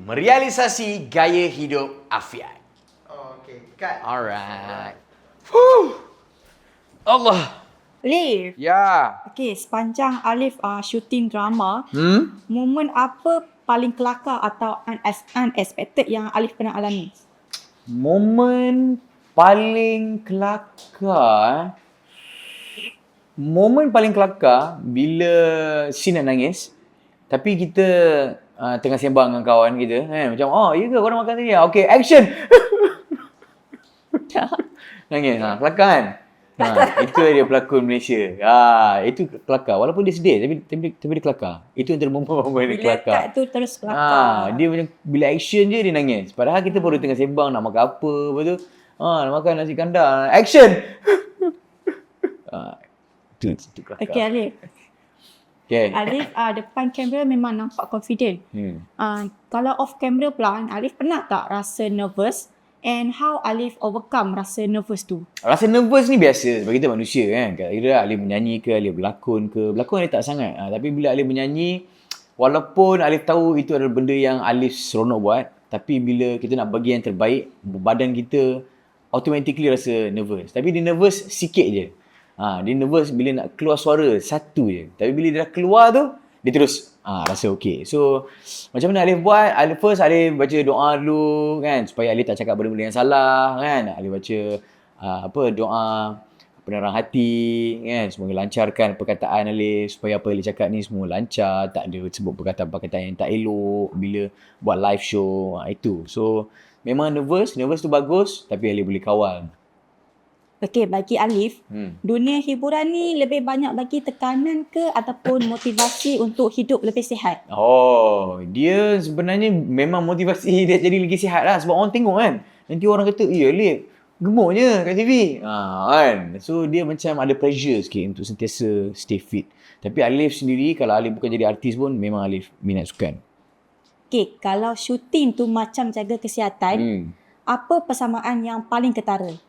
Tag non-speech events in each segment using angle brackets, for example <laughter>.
merealisasi gaya hidup afiat. Okay, cut. Alright. Fuh. Allah. Alif. Ya. Okay, sepanjang Alif uh, shooting drama, Hmm? momen apa paling kelakar atau unex- unexpected yang Alif pernah alami? Momen paling kelakar eh. Momen paling kelakar bila nak nangis tapi kita uh, tengah sembang dengan kawan kita kan macam oh ya ke korang makan tadi okay action <laughs> nangis ha kelakar kan ha, itu dia pelakon Malaysia ha, itu kelakar walaupun dia sedih tapi tapi, tapi dia kelakar itu antara momen-momen dia Bila kelakar cut tu terus Ah, kelakar. dia macam bila action je dia nangis. Padahal kita baru tengah sembang nak makan apa, lepas tu ah nak makan nasi kandar. Action. <laughs> ah, tu tu kelakar. Okay Alif. Okay. Alif uh, depan kamera memang nampak confident. Hmm. Uh, kalau off camera pula, Alif pernah tak rasa nervous? And how Alif overcome rasa nervous tu? Rasa nervous ni biasa sebab kita manusia kan. Kira Alif menyanyi ke, Alif berlakon ke. Berlakon Alif tak sangat. Ha, tapi bila Alif menyanyi, walaupun Alif tahu itu adalah benda yang Alif seronok buat, tapi bila kita nak bagi yang terbaik, badan kita automatically rasa nervous. Tapi dia nervous sikit je. Ha, dia nervous bila nak keluar suara satu je. Tapi bila dia dah keluar tu, dia terus ha, rasa okey. So, macam mana Alif buat? Alif first Alif baca doa dulu kan supaya Alif tak cakap benda-benda yang salah kan. Alif baca uh, apa doa penerang hati kan semoga lancarkan perkataan Alif supaya apa Alif cakap ni semua lancar tak ada sebut perkataan-perkataan yang tak elok bila buat live show ha, itu so memang nervous nervous tu bagus tapi Alif boleh kawal Okay, bagi Alif, hmm. dunia hiburan ni lebih banyak bagi tekanan ke ataupun motivasi untuk hidup lebih sihat? Oh, dia sebenarnya memang motivasi dia jadi lagi sihat lah sebab orang tengok kan. Nanti orang kata, "Ya, Lip, gemuknya kat TV." Ha, kan. So dia macam ada pressure sikit untuk sentiasa stay fit. Tapi Alif sendiri kalau Alif bukan jadi artis pun memang Alif minat sukan. Okay, kalau syuting tu macam jaga kesihatan, Hmm. apa persamaan yang paling ketara?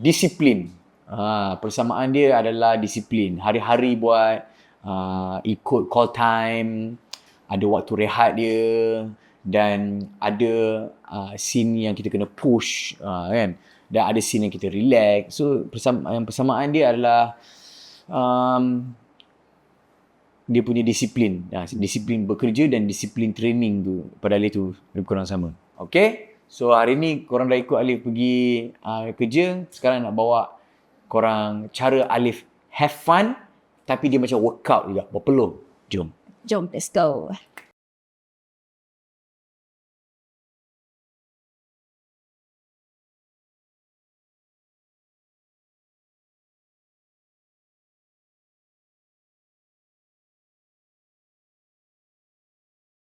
Disiplin. Ha, persamaan dia adalah disiplin. Hari-hari buat uh, ikut call time, ada waktu rehat dia dan ada uh, scene yang kita kena push uh, kan. Dan ada scene yang kita relax. So persamaan, persamaan dia adalah um, dia punya disiplin. Ha, disiplin bekerja dan disiplin training tu pada Alif tu lebih kurang sama. Okay? So hari ni korang dah ikut Alif pergi uh, kerja. Sekarang nak bawa korang cara Alif have fun tapi dia macam workout juga. Berpeluh. Jom. Jom, let's go.